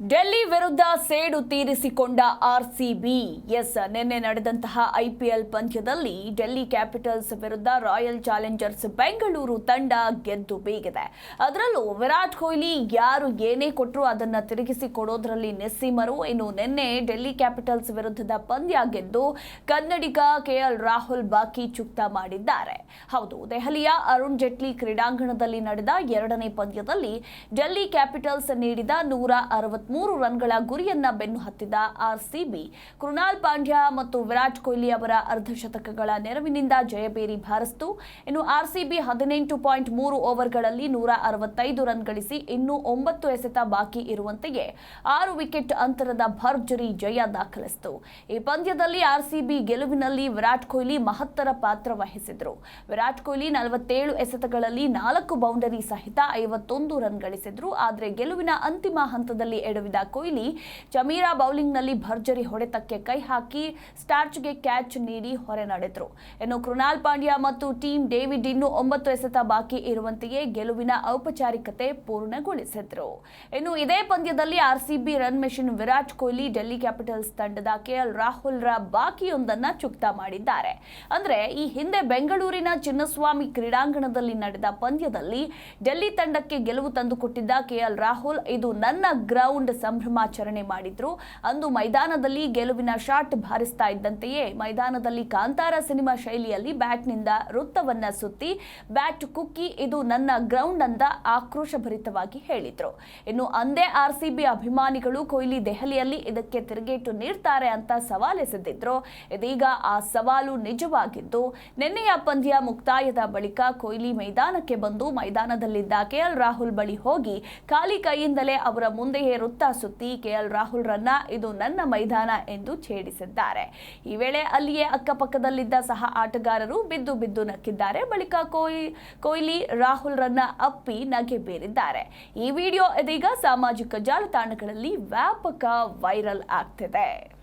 ಡೆಲ್ಲಿ ವಿರುದ್ಧ ಸೇಡು ತೀರಿಸಿಕೊಂಡ RCB. S, ನಿನ್ನೆ ನಡೆದಂತಹ ಐಪಿಎಲ್ ಪಂದ್ಯದಲ್ಲಿ ಡೆಲ್ಲಿ ಕ್ಯಾಪಿಟಲ್ಸ್ ವಿರುದ್ಧ ರಾಯಲ್ ಚಾಲೆಂಜರ್ಸ್ ಬೆಂಗಳೂರು ತಂಡ ಗೆದ್ದು ಬೀಗಿದೆ. ಅದರಲ್ಲೂ ವಿರಾಟ್ ಕೊಹ್ಲಿ ಯಾರು ಏನೇ ಕೊಟ್ಟರು ಅದನ್ನ ತಿರುಗಿಸಿ ಕೊಡೋದ್ರಲ್ಲಿ ನಿಸ್ಸೀಮರು ಇನ್ನು ನಿನ್ನೆ ಡೆಲ್ಲಿ ಕ್ಯಾಪಿಟಲ್ಸ್ ವಿರುದ್ಧದ ಪಂದ್ಯ ಗೆದ್ದು ಕನ್ನಡಿಗ ಕೆಎಲ್ ರಾಹುಲ್ ಬಾಕಿ ಚುಕ್ತ ಮಾಡಿದ್ದಾರೆ. ಹೌದು, ದೆಹಲಿಯ ಅರುಣ್ ಜೇಟ್ಲಿ ಕ್ರೀಡಾಂಗಣದಲ್ಲಿ ನಡೆದ ಎರಡನೇ ಪಂದ್ಯದಲ್ಲಿ ಡೆಲ್ಲಿ ಕ್ಯಾಪಿಟಲ್ಸ್ ನೀಡಿದ ನೂರ ಅರವತ್ಮೂರು ರನ್ಗಳ ಗುರಿಯನ್ನ ಬೆನ್ನು ಹತ್ತಿದ ಆರ್ಸಿಬಿ, ಕೃಣಾಲ್ ಪಾಂಡ್ಯ ಮತ್ತು ವಿರಾಟ್ ಕೊಹ್ಲಿ ಅವರ ಅರ್ಧಶತಕಗಳ ನೆರವಿನಿಂದ ಜಯಬೇರಿ ಬಾರಿಸಿತು ಇನ್ನು ಆರ್ಸಿಬಿ ಹದಿನೆಂಟು ಪಾಯಿಂಟ್ ಮೂರು ಓವರ್ಗಳಲ್ಲಿ ನೂರ ಅರವತ್ತೈದು ರನ್ ಗಳಿಸಿ ಇನ್ನೂ ಒಂಬತ್ತು ಎಸೆತ ಬಾಕಿ ಇರುವಂತೆಯೇ ಆರು ವಿಕೆಟ್ ಅಂತರದ ಭರ್ಜರಿ ಜಯ ದಾಖಲಿಸಿತು. ಈ ಪಂದ್ಯದಲ್ಲಿ ಆರ್ಸಿಬಿ ಗೆಲುವಿನಲ್ಲಿ ವಿರಾಟ್ ಕೊಹ್ಲಿ ಮಹತ್ತರ ಪಾತ್ರ ವಹಿಸಿದರು. ವಿರಾಟ್ ಕೊಹ್ಲಿ ನಲವತ್ತೇಳು ಎಸೆತಗಳಲ್ಲಿ ನಾಲ್ಕು ಬೌಂಡರಿ ಸಹಿತ ಐವತ್ತೊಂದು ರನ್ ಗಳಿಸಿದ್ರು. ಆದರೆ ಗೆಲುವಿನ ಅಂತಿಮ ಹಂತದಲ್ಲಿ ಎಡವಿದ ಕೊಹ್ಲಿ ಚಮೀರಾ ಬೌಲಿಂಗ್ನಲ್ಲಿ ಭರ್ಜರಿ ಹೊಡೆತಕ್ಕೆ ಕೈ ಹಾಕಿ ಸ್ಟಾರ್ಚ್ಗೆ ಕ್ಯಾಚ್ ನೀಡಿ ಹೊರೆ ನಡೆದರು. ಇನ್ನು ಕೃಣಾಲ್ ಪಾಂಡ್ಯ ಮತ್ತು ಟೀಮ್ ಡೇವಿಡ್ ಇನ್ನೂ ಒಂಬತ್ತು ಎಸೆತ ಬಾಕಿ ಇರುವಂತೆಯೇ ಗೆಲುವಿನ ಔಪಚಾರಿಕತೆ ಪೂರ್ಣಗೊಳಿಸಿದ್ರು. ಇನ್ನು ಇದೇ ಪಂದ್ಯದಲ್ಲಿ RCB run machine Virat Kohli Delhi Capitals ತಂಡದ ಕೆಎಲ್ ರಾಹುಲ್ ರ ಬಾಕಿಯೊಂದನ್ನ ಚುಕ್ತ ಮಾಡಿದ್ದಾರೆ. ಅಂದ್ರೆ ಈ ಹಿಂದೆ ಬೆಂಗಳೂರಿನ ಚಿನ್ನಸ್ವಾಮಿ ಕ್ರೀಡಾಂಗಣದಲ್ಲಿ ನಡೆದ ಪಂದ್ಯದಲ್ಲಿ ಡೆಲ್ಲಿ ತಂಡಕ್ಕೆ ಗೆಲುವು ತಂದುಕೊಟ್ಟಿದ್ದ ಕೆಎಲ್ ರಾಹುಲ್, ಇದು ನನ್ನ ಗ್ರೌಂಡ್ ಸಂಭ್ರಮಾಚರಣೆ ಮಾಡಿದ್ರು. ಅಂದು ಮೈದಾನದಲ್ಲಿ ಗೆಲುವಿನ ಶಾಟ್ ಬಾರಿಸ್ತಾ ಇದ್ದಂತೆಯೇ ಮೈದಾನದಲ್ಲಿ ಕಾಂತಾರ ಸಿನಿಮಾ ಶೈಲಿಯಲ್ಲಿ ಬ್ಯಾಟ್ನಿಂದ ವೃತ್ತವನ್ನ ಸುತ್ತಿ ಬ್ಯಾಟ್ ಕುಕ್ಕಿ ಇದು ನನ್ನ ಗ್ರೌಂಡ್ ಅಂತ ಆಕ್ರೋಶಭರಿತವಾಗಿ ಹೇಳಿದ್ರು. ಇನ್ನು ಅಂದೇ ಆರ್ಸಿಬಿ ಅಭಿಮಾನಿಗಳು ಕೊಹ್ಲಿ ದೆಹಲಿಯಲ್ಲಿ ಇದಕ್ಕೆ ತಿರುಗೇಟು ನೀಡ್ತಾರೆ ಅಂತ ಸವಾಲೆಸೆದಿದ್ರು ಇದೀಗ ಆ ಸವಾಲು ನಿಜವಾಗಿದ್ದು, ನಿನ್ನೆಯ ಪಂದ್ಯ ಮುಕ್ತಾಯದ ಬಳಿಕ ಕೊಹ್ಲಿ ಮೈದಾನಕ್ಕೆ ಬಂದು ಮೈದಾನದಲ್ಲಿದ್ದ ಕೆಎಲ್ ರಾಹುಲ್ ಬಳಿ ಹೋಗಿ ಖಾಲಿ ಕೈಯಿಂದಲೇ ಅವರ ಮುಂದೆಯೇ ವೃತ್ತ ಸುತ್ತಿ ಕೆಎಲ್ ರಾಹುಲ್ ರನ್ನ ಇದು ನನ್ನ ಮೈದಾನ ಎಂದು ಛೇಡಿಸಿದ್ದಾರೆ. ಈ ವೇಳೆ ಅಲ್ಲಿಯೇ ಅಕ್ಕಪಕ್ಕದಲ್ಲಿದ್ದ ಸಹ ಆಟಗಾರರು ಬಿದ್ದು ಬಿದ್ದು ನಕ್ಕಿದ್ದಾರೆ. ಬಳಿಕ ಕೊಹ್ಲಿ ಕೊಹ್ಲಿ ರಾಹುಲ್ ರನ್ನ ಅಪ್ಪಿ ನಗೆ ಬೇರಿದ್ದಾರೆ. ಈ ವಿಡಿಯೋ ಇದೀಗ ಸಾಮಾಜಿಕ ಜಾಲತಾಣಗಳಲ್ಲಿ ವ್ಯಾಪಕ ವೈರಲ್ ಆಗ್ತಿದೆ.